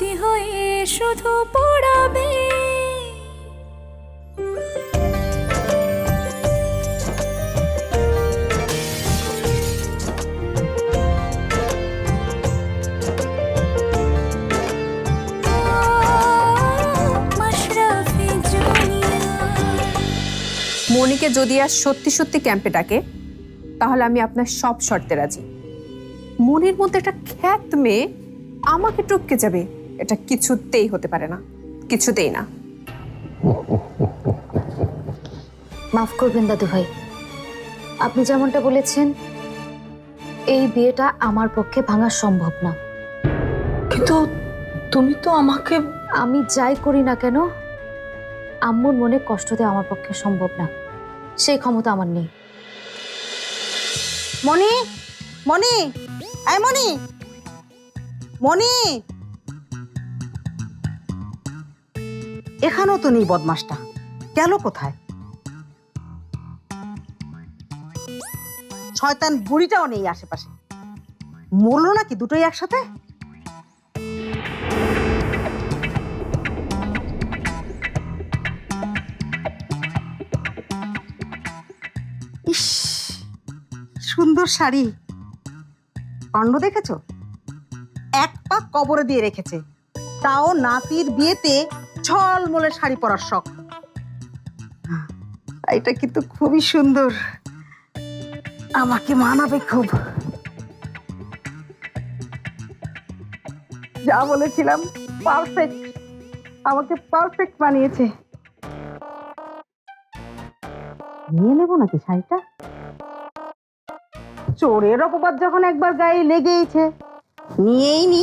স্মৃতি হয়ে শুধু পড়াবে। মনিকে যদি আর সত্যি সত্যি ক্যাম্পে ডাকে, তাহলে আমি আপনার সব শর্তে রাজি। মনির মধ্যে একটা খ্যাত মেয়ে আমাকে টপকে যাবে। এটা কিছুতেই হতে পারে না। কিছুতেই না। মাফ করবেন দাদু ভাই। আপনি যেমনটা বলেছেন এই বিয়েটা আমার পক্ষে ভাঙা সম্ভব না। কিন্তু তুমি তো আমাকে আমি যাই করি না কেন আম্মুর মনে কষ্ট দেওয়া আমার পক্ষে সম্ভব না। সেই ক্ষমতা আমার নেই। মনি মনি মনি মনি এখানেও তো নেই বদমাসটা গেল কোথায়? শয়তান বুড়িটাও নেই আশেপাশে। মরলো নাকি দুটোই একসাথে? ইস, সুন্দর শাড়ি। কাণ্ড দেখেছ? এক পা কবরে দিয়ে রেখেছে। তাও নাতির বিয়েতে ঝলমলে শাড়ি পরার শখ। এটা কিন্তু খুবই সুন্দর। আমাকে মানাবে খুব। যা বলেছিলাম পারফেক্ট আমাকে পারফেক্ট বানিয়েছে। নিয়ে নেব নাকি শাড়িটা? চোরের অপবাদ যখন একবার গায়ে লেগেইছে, নিয়েই নি।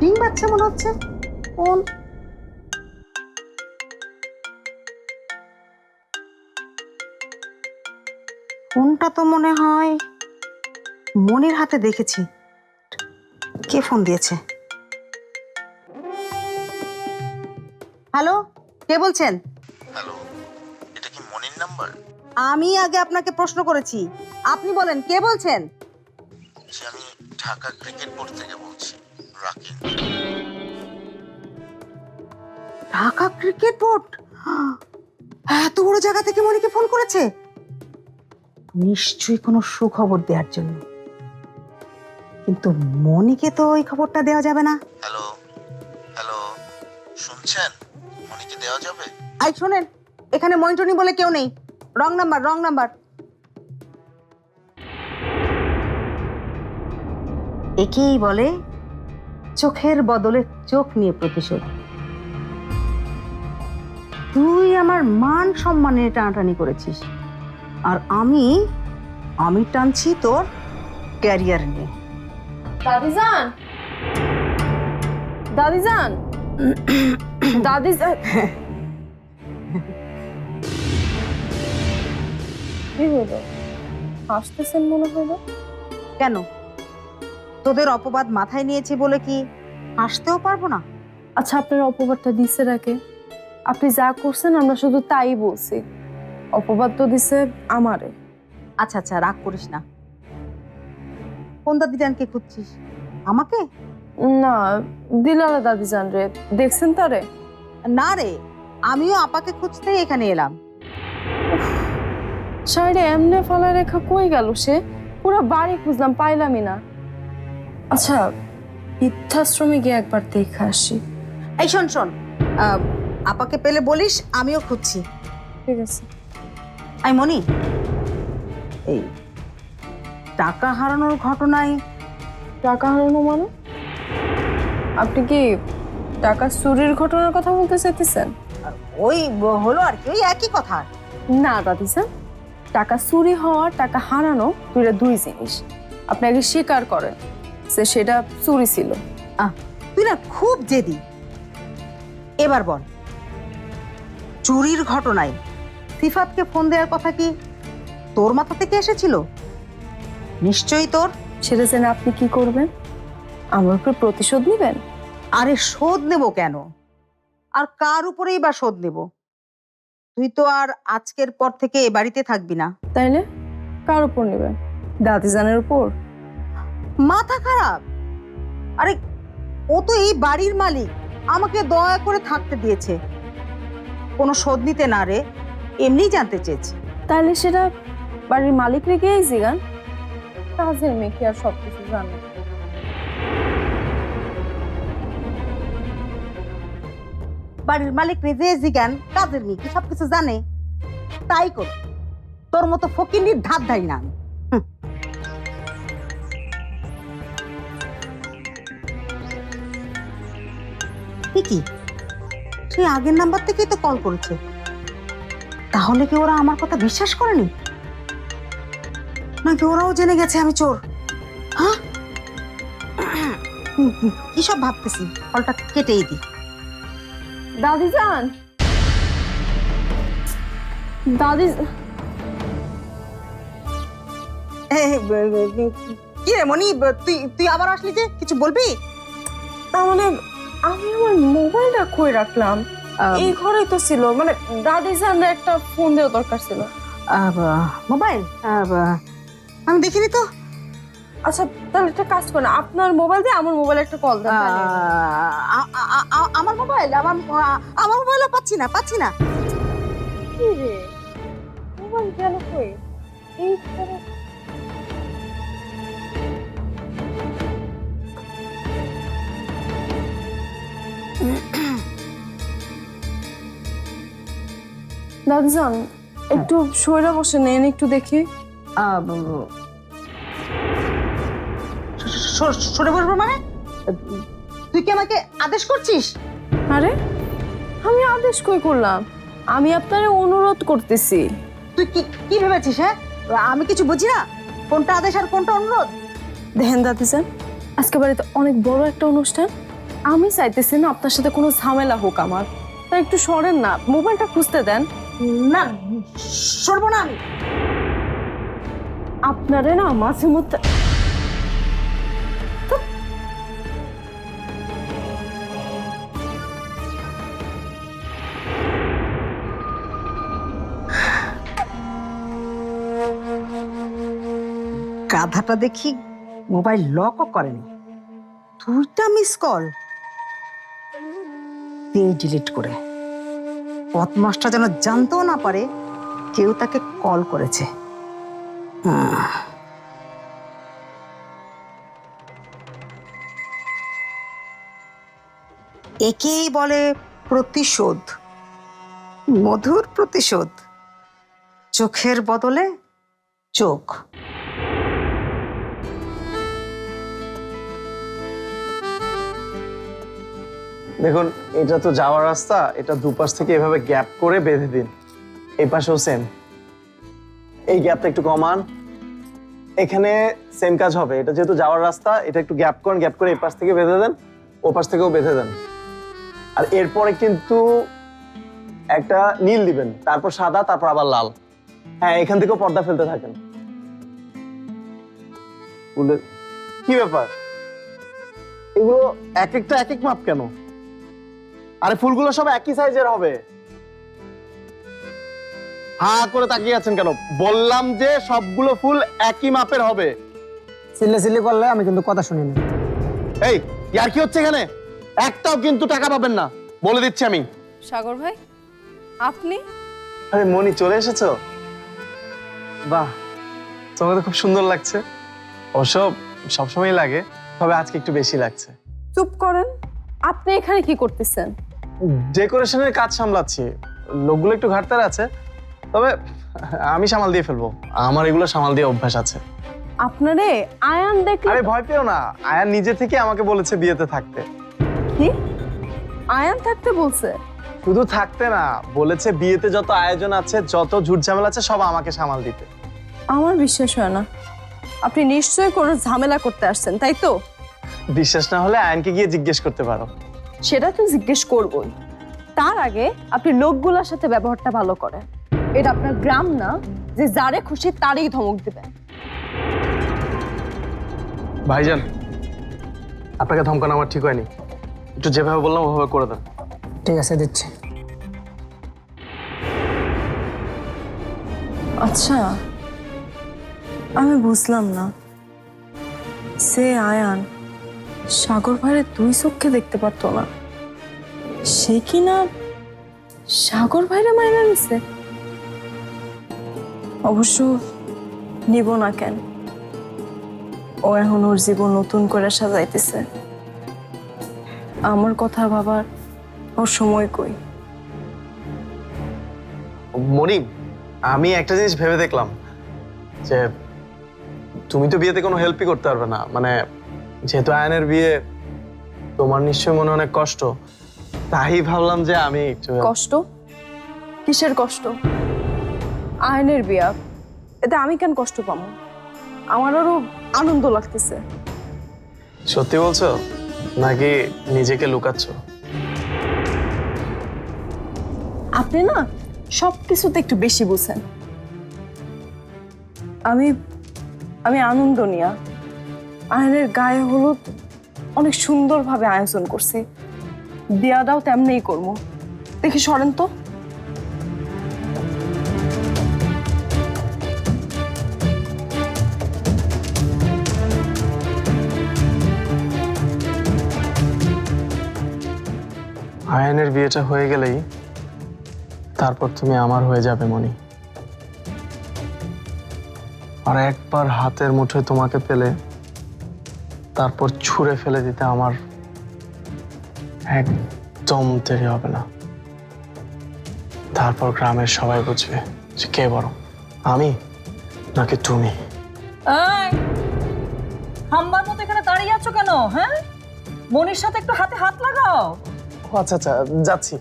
ডিম বাচ্চা মনে হচ্ছে? কোন? ফোনটা তো মনে হয় মনির হাতে দেখেছি। কে ফোন দিয়েছে? হ্যালো কে বলছেন? হ্যালো এটা কি মনির নাম্বার? আমি আগে আপনাকে প্রশ্ন করেছি। আপনি বলেন কে বলছেন? আমি ঢাকা ক্রিকেট বোর্ড থেকে বলছি। Rakin Dhaka cricket board? এত বড় জায়গা থেকে মনিকে ফোন করেছে? নিশ্চয়ই কোনো সুখবর দেওয়ার জন্য। কিন্তু মনিকে তো ওই খবরটা দেওয়া যাবে না। হ্যালো? হ্যালো? শুনছেন? মনিকে দেওয়া যাবে? আই শোনেন। এখানে মনিটনি বলে কেউ নেই। Wrong number wrong number. একেই বলে চোখের বদলে চোখ নিয়ে প্রতিশোধ। তুই আমার মান সম্মানে টানাটানি করেছিস। আর আমি আমি টানছি তোর ক্যারিয়ার নিয়ে। দাদিজান! দাদিজান! দাদিজান! কি হলো? হাসতেছেন মনে হলো? কেন? তোদের অপবাদ মাথায় নিয়েছি বলে কি হাসতেও পারব না? আচ্ছা আপনার অপবাদটা দিছে রাকে আপনি যা করছেন আমরা শুধু তাই বলছি। অপবাদ তো দিছে আমারে। আচ্ছা আচ্ছা রাগ করিস না। কোন দাদি দাদিজানকে খুঁজছিস? আমাকে? না দিলালা দাদি জান রে। দেখছেন তারে? না রে আমিও আপাকে খুঁজতেই এখানে এলাম। শাড়ি এমনে ফালা রেখা কই গেল সে? পুরো বাড়ি খুঁজলাম পাইলামই না। আচ্ছা বৃদ্ধাশ্রমে গিয়ে একবার দেখে আসি। এই শোন শোন। আহ, আপাকে পেলে বলিস আমিও খুঁজছি। ঠিক আছে। আই মনি এই টাকা হারানোর ঘটনায় টাকা হারানো মানে? আপনি কি টাকা চুরির ঘটনার কথা বলতে চাইতেছেন? ওই হলো আর কি ওই একই কথা। না দাদি স্যার টাকা চুরি হওয়া টাকা হারানো দুইটা দুই জিনিস। আপনি আগে স্বীকার করেন। যে সেটা চুরি ছিল। আহ, তুই না খুব জেদি। এবার বল চুরির ঘটনায় সিফাতকে ফোন দেওয়ার কথা কি তোর মাথা থেকে এসেছিল? নিশ্চয়ই তোর। সেটা জেনে আপনি কি করবেন? আমার উপর প্রতিশোধ নেবেন? আরে শোধ নেব কেন? আর কার উপরেই বা শোধ নেব? তুই তো আর আজকের পর থেকে এ বাড়িতে থাকবি না। তাইলে কার উপর নেবেন? দাদিজানের উপর? মাথা খারাপ। আরে ও তো এই বাড়ির মালিক। আমাকে দয়া করে থাকতে দিয়েছে। কোনো শোধ নিতে না রে এমনিই জানতে চেয়েছে। তাহলে সেটা বাড়ির মালিক রেখে এই জিগান? কাজের মেয়ে কি আর সবকিছু জানে। বাড়ির মালিক নিজে জিজ্ঞান কাজের মেয়ে কি সবকিছু জানে। তাই কর তোর মতো ফকিনির ধার ধারি না আমি। এ কি? সেই আগের নাম্বার থেকেই তো কল করেছে। তাহলে কি ওরা আমার কথা বিশ্বাস করেনি? নাকি ওরাও জেনে গেছে আমি চোর? হ্যাঁ? কি সব ভাবতেছি? কলটা কেটেই দিই। দাদি যান দাদি কি রে মনি? তুই তুই আবার আসলি যে? কিছু বলবি? মানে আমি আমার মোবাইলটা কই রাখলাম? এই ঘরেই তো ছিল মানে দাদি জানলে একটা ফোন দেওয়া দরকার ছিল। মোবাইল? আমি দেখিনি তো। আচ্ছা তাহলে একটা কাজ করেন আপনার মোবাইল দিয়ে আমার মোবাইলে একটা কল দেন আমার মোবাইল? আমার আমার মোবাইলও পাচ্ছি না পাচ্ছি না। মোবাইল গেল কই? এই দাদিজান একটু সইরা বসে নেন একটু দেখি। সরে বসবো মানে? তুই কি আমাকে আদেশ করছিস? আরে আমি আদেশ কই করলাম? আমি আপনারে অনুরোধ করতেছি। তুই কি কি ভেবেছিস হ্যাঁ? আমি কিছু বুঝি না? কোনটা আদেশ আর কোনটা অনুরোধ? দেখেন দাদিজান আজকে বাড়িতে অনেক বড় একটা অনুষ্ঠান। আমি চাইতেছি না আপনার সাথে কোনো ঝামেলা হোক আমার। তাই একটু সরেন না মোবাইলটা খুঁজতে দেন। না, সরবো না আমি। আপনারে না মাঝে মধ্যে গাধাটা দেখি মোবাইল লকও করেনি। দুইটা মিস কল। দিয়ে ডিলিট করে। বদমাসটা যেন জানতেও না পারে, কেউ তাকে কল করেছে। একেই বলে প্রতিশোধ। মধুর প্রতিশোধ। চোখের বদলে চোখ। দেখুন, এটা তো যাওয়ার রাস্তা, এটা দুপাশ থেকে এভাবে গ্যাপ করে বেঁধে দিন। এই পাশেও সেম এই গ্যাপটা একটু কমান। এখানে সেম কাজ হবে। এটা যেহেতু যাওয়ার রাস্তা, এটা একটু গ্যাপ করেন, গ্যাপ করে এই পাশ থেকে বেঁধে দেন, ও পাশ থেকেও বেঁধে দেন। আর এরপরে কিন্তু একটা নীল দিবেন, তারপর সাদা, তারপর আবার লাল। হ্যাঁ এখান থেকেও পর্দা ফেলতে থাকেন। কি ব্যাপার? এগুলো এক একটা এক এক মাপ কেন? আরে ফুলগুলো সব একই সাইজের হবে। হা করে তাকিয়ে আছেন কেন? বললাম যে সবগুলো ফুল একই মাপের হবে। চিল্লে চিল্লি করলে আমি কিন্তু কথা শুনি না। এই ইয়ার কি হচ্ছে এখানে? একটাও কিন্তু টাকা পাবেন না। বলে দিচ্ছি আমি। সাগর ভাই আপনি? আরে মনি চলে এসেছ? বাহ তোমাকে তো খুব সুন্দর লাগছে। অবশ্য সবসময় লাগে তবে আজকে একটু বেশি লাগছে। চুপ করেন। আপনি এখানে কি করতেছেন? ডেকোরেশনের কাজ সামলাচ্ছি লোকগুলো একটু ঘাটতার আছে তবে আমি সামাল দিয়ে ফেলব। আমার এগুলো সামাল দিয়ে অভ্যাস আছে। আপনারে আয়ান দেখলে আরে ভয় পেও না আয়ান নিজে থেকে আমাকে বলেছে বিয়েতে থাকতে। কি? আয়ান থাকতে বলছে? শুধু থাকতে না বলেছে বিয়েতে যত আয়োজন আছে যত ঝুট ঝামেলা আছে সব আমাকে সামাল দিতে। আমার বিশ্বাস হয় না। আপনি নিশ্চয়ই কোনো ঝামেলা করতে আসছেন তাই তো? বিশ্বাস না হলে আয়নকে গিয়ে জিজ্ঞেস করতে পারো। সেটা তো জিজ্ঞেস করবই। তার আগে আপনি লোকগুলোর সাথে ব্যবহারটা ভালো করেন। এটা আপনার গ্রাম না যে যারে খুশি তারই ধমক দিবেন। ভাইজান আপনাকে ধমকানো আমার ঠিক হয়নি। একটু যেভাবে বললাম ওভাবে করে দেন। ঠিক আছে দিচ্ছি। আচ্ছা আমি বুঝলাম না। সে আয়ান সাগর ভাইয়ের দুই চোখে দেখতে পারতো না। সে কি না সাগর ভাইরে মাইনা নিছে? অবশ্য নিব না কেন। ও এখন ওর জীবন নতুন করে সাজাইতেছে। আমার কথা ভাবার ওর সময় কই? মনিম আমি একটা জিনিস ভেবে দেখলাম যে তুমি তো বিয়েতে কোনো হেল্পই করতে পারবে না। মানে যেহেতু আয়নের বিয়ে তোমার নিশ্চয়ই মনে অনেক কষ্ট। তাই ভাবলাম যে আমি একটু কষ্ট? কিসের কষ্ট? আয়নের বিয়া এতে আমি কেন কষ্ট পাবো? আমার আরও আনন্দ লাগতেছে। সত্যি বলছো? নাকি নিজেকে লুকাচ্ছ? আপনি না সব কিছুতে একটু বেশি বুঝেন। আমি আমি আনন্দ নিয়া। আয়নের গায়ে হলুদ অনেক সুন্দরভাবে আয়োজন করছি। বিয়াটাও তেমনিই করব। দেখি সরেন তো। আয়নের বিয়েটা হয়ে গেলেই তারপর তুমি আমার হয়ে যাবে মনি আর একবার হাতের মুঠোয় তোমাকে পেলে তারপর ছুঁড়ে ফেলে দিতে আমার একদম দেরি হবে না। তারপর গ্রামের সবাই বুঝবে যে কে বড়। আমি নাকি তুমি? হাম্বার মতো এখানে দাঁড়িয়ে আছো কেন হ্যাঁ? মনির সাথে একটু হাতে হাত লাগাও। আচ্ছা আচ্ছা যাচ্ছি।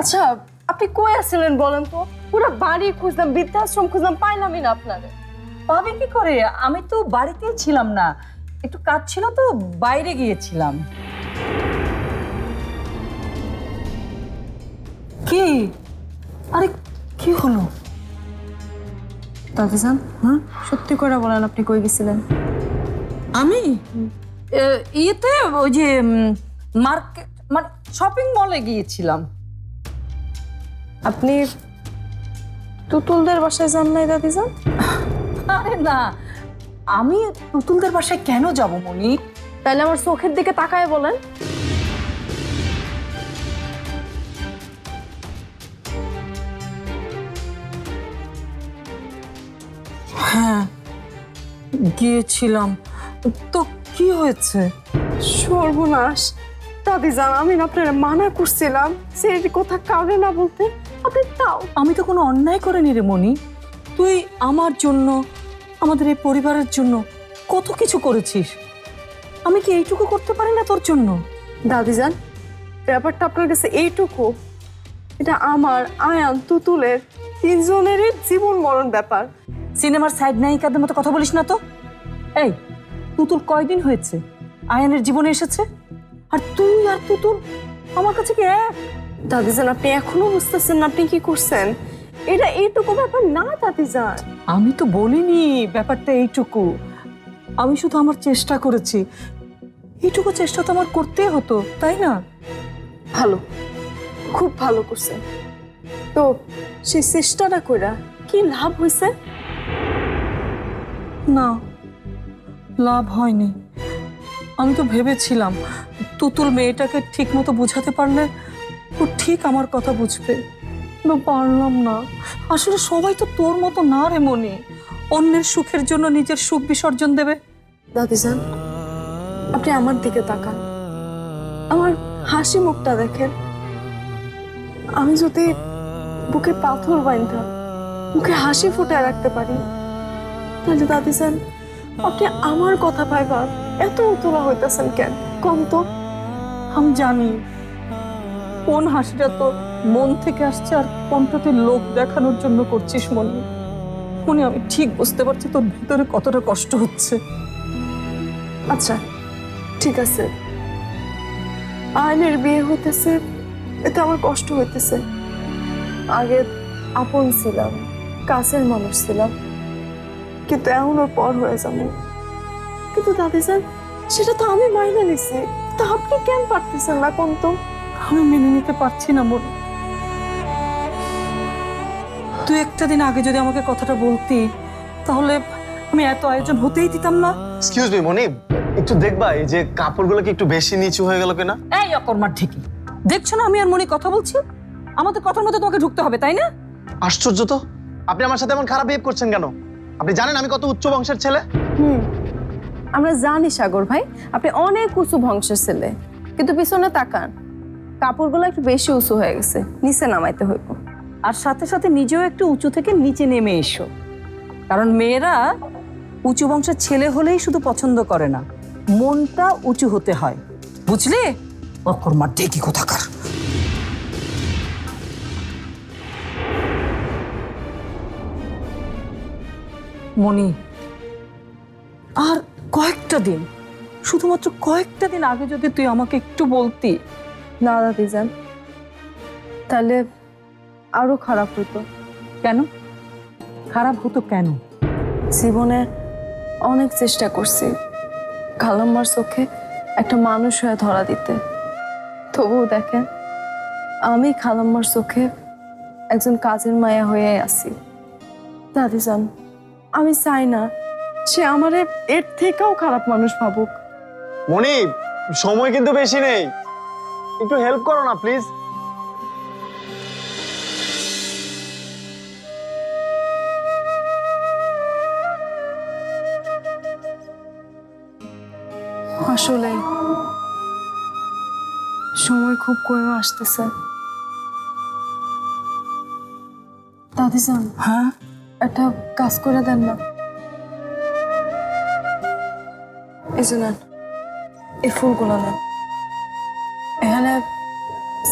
আচ্ছা আপনি কই আছিলেন বলেন তো? পুরো বাড়ি খুঁজলাম বৃদ্ধাশ্রম খুঁজলাম পাইলামই না আপনারে। পাবে কি করে? আমি তো বাড়িতেই ছিলাম না। একটু কাজ ছিল তো বাইরে গিয়েছিলাম। কি? আরে কি হলো? দাদিজান হ্যাঁ সত্যি করে বলেন আপনি কই গেছিলেন? আমি? ইয়েতে ওই যে মার্কেট মানে শপিং মলে গিয়েছিলাম। আপনি তুতুলদের বাসায় যান নাই দাদি যান? আরে না আমি তুতুলদের বাসায় কেন যাব মনি? তাহলে আমার চোখের দিকে তাকায় বলেন। হ্যাঁ গিয়েছিলাম। তো কি হয়েছে? সর্বনাশ। দাদিজান আমি না আপনার মানা করছিলাম। সে কথা কাউরে না বলতে। আপনি তাও আমি তো কোনো অন্যায় করিনি রে মনি তুই আমার জন্য আমাদের এই পরিবারের জন্য কত কিছু করেছিস? আমি কি এইটুকু করতে পারি না তোর জন্য? দাদিজান ব্যাপারটা আপনার কাছে এইটুকু। এটা আমার আয়ান তুতুলের তিনজনেরই জীবন মরণ ব্যাপার। সিনেমার সাইড নায়িকাদের মতো কথা বলিস না তো? এই তুতুল কয়দিন হয়েছে? আয়ানের জীবনে এসেছে? আর তুই আর তুতুল আমার কাছে কি এক দাদিজান আপনি এখনও বুঝতেছেন না আপনি কি করছেন? এটা এইটুকু ব্যাপার না দাদিজান আমি তো বলিনি ব্যাপারটা এইটুকু। আমি শুধু আমার চেষ্টা করেছি। এইটুকু চেষ্টা তো আমার করতেই হতো তাই না? ভালো। খুব ভালো করছেন। তো সেই চেষ্টাটা কইরা কি লাভ হয়েছে না লাভ হয়নি। আমি তো ভেবেছিলাম তুতুল মেয়েটাকে ঠিক মতো বোঝাতে পারলে ও ঠিক আমার কথা বুঝবে। না পারলাম না। আসলে সবাই তো তোর মতো না রে মনি। অন্যের সুখের জন্য নিজের সুখ বিসর্জন দেবে। দাদিজান আপনি আমার দিকে তাকান। আমার হাসি মুখটা দেখেন। আমি যদি বুকে পাথর বাইন্ধা মুখে হাসি ফুটে রাখতে পারি। তাহলে দাদিজান আপনি আমার কথা পাইবা এত উতলা হইতেছেন কেন? কম তো? আমি জানি। কোন হাসিটা তো মন থেকে আসছে আর কোনটা তুই লোক দেখানোর জন্য করছিস মনে? মনে আমি ঠিক বুঝতে পারছি তোর ভিতরে কতটা কষ্ট হচ্ছে। আচ্ছা ঠিক আছে। আয়নের বিয়ে হইতেছে, এতে আমার কষ্ট হইতেছে। আগে আপন ছিলাম, কাছের মানুষ ছিলাম। কিন্তু এখন ওর পর হয়ে যাব। কিন্তু দাদি স্যার, সেটা তো আমি মাইনে নিছি। তা আপনি কেন পারতেছেন না কোন তো? আমি মেনে নিতে পারছি না মনে। দু একটা দিন আগে যদি আমাকে কথাটা বলতি তাহলে আমি এত আয়োজন হতেই দিতাম না। এক্সকিউজ মি মনি একটু দেখবা এই যে কাপড়গুলো কি একটু বেশি নিচু হয়ে গেল কিনা? এই অকর্মার ঠিকই। দেখছ না আমি আর মনি কথা বলছি? আমাদের কথার মধ্যে তোমাকে ঢুকতে হবে তাই না? আশ্চর্য তো। আপনি আমার সাথে এমন খারাপ বিহেভ করছেন কেন? আপনি জানেন আমি কত উচ্চ বংশের ছেলে? হুম আমরা জানি সাগর ভাই আপনি অনেক উঁচু বংশের ছেলে। কিন্তু পিছনে তাকান। কাপড়গুলো একটু বেশি উঁচু হয়ে গেছে, নিচে নামাইতে হইব। আর সাথে সাথে নিজেও একটু উঁচু থেকে নিচে নেমে এসো। কারণ মেয়েরা উঁচু বংশের ছেলে হলেই শুধু পছন্দ করে না, মনটা উঁচু হতে হয়। বুঝলে? অকর্মার ঠিকই কোথাকার? মনি আর কয়েকটা দিন, শুধুমাত্র কয়েকটা দিন আগে যদি তুই আমাকে একটু বলতি না দাদি যান তাহলে আরও খারাপ হতো। কেন? খারাপ হতো কেন? জীবনে অনেক চেষ্টা করছি খালাম্মার চোখে একটা মানুষ হয়ে ধরা দিতে। তবুও দেখেন আমি খালাম্মার চোখে একজন কাজের মায়া হয়ে আছি। দাদি যান আমি চাই না সে আমারে এর থেকেও খারাপ মানুষ ভাবুক। মনি সময় কিন্তু বেশি নেই। একটু হেল্প করো না প্লিজ আসলে সময় খুব কমে আসতেছে। দাদি যান হ্যাঁ? একটা কাজ করে দেন না। এই এই ফুলগুলো এখানে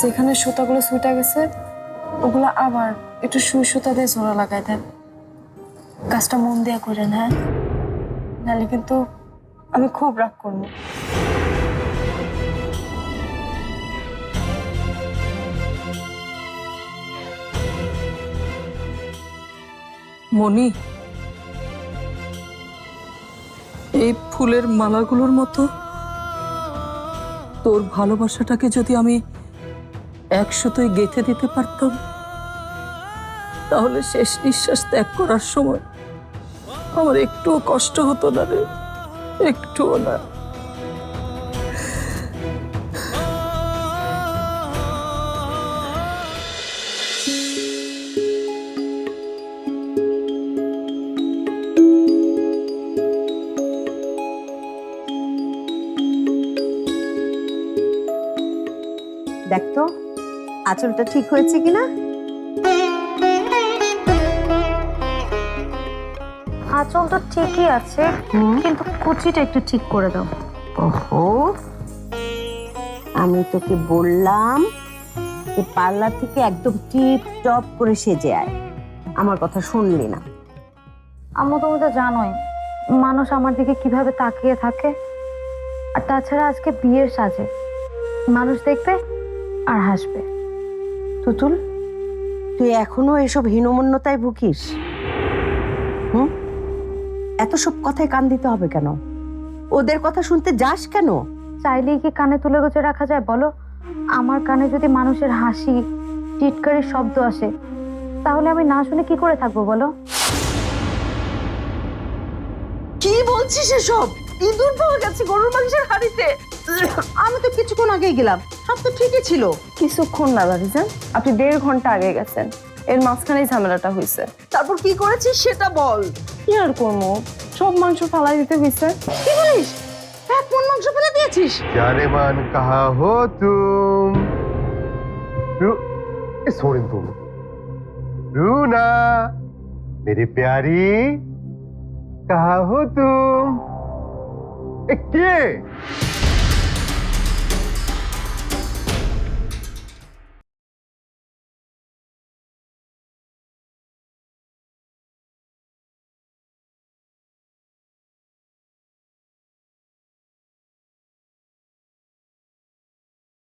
যেখানে সুতাগুলো সুইটা গেছে। ওগুলো আবার একটু সুই সুতা দিয়ে জোড়া লাগাই দেন। কাজটা মন দিয়ে করেন হ্যাঁ? নাহলে কিন্তু আমি খুব রাগ করব। মনি এই ফুলের মালাগুলোর মতো তোর ভালোবাসাটাকে যদি আমি একসাথে গেঁথে দিতে পারতাম? তাহলে শেষ নিঃশ্বাস ত্যাগ করার সময় আমার একটুও কষ্ট হতো না রে, একটুও না। দেখ তো আঁচলটা ঠিক হয়েছে কিনা? আঁচল তো ঠিকই আছে কিন্তু কুচিটা একটু ঠিক করে দাও। ওহো। আমি তোকে বললাম যে পার্লার থেকে একদম টিপ টপ করে সেজে আয়। আমার কথা শুনলি না। আম্মু তুমি তো জানোই মানুষ আমার দিকে কীভাবে তাকিয়ে থাকে। আর তাছাড়া আজকে বিয়ের সাজে। মানুষ দেখবে আর হাসবে। তুতুল তুই এখনও এসব হীনমন্যতায় ভুকিস হুম? এত সব কথায় কান দিতে হবে কেন? ওদের কথা শুনতে যাস কেন? চাইলেই কি কানে তুলে গুছে রাখা যায় বলো? আমার কানে যদি মানুষের হাসি টিটকারির শব্দ আসে তাহলে আমি না শুনে কি করে থাকব বলো? কি বলছিস এসব? ইঁদুর পাওয়া গেছে গরুর মাংসের হাড়িতে। আমি তো কিছুক্ষণ আগেই গেলাম। সব তো ঠিকই ছিল। কিছুক্ষণ না ভাবিজান আপনি দেড় ঘণ্টা আগে গেছেন। এর মাঝখানেই ঝামেলাটা হয়েছে তারপর কি করেছিস সেটা বল। কি আর করব? সব মাংস ফালাই দিতে হয়েছে কি বলিস? হ্যাঁ কোন মাংস ফেলে দিয়েছিস? যারে মান কাহা হো তুম? রু এ সরিন তুম রুনা মেরে প্যারি। কাহা হো তুম? এ কে?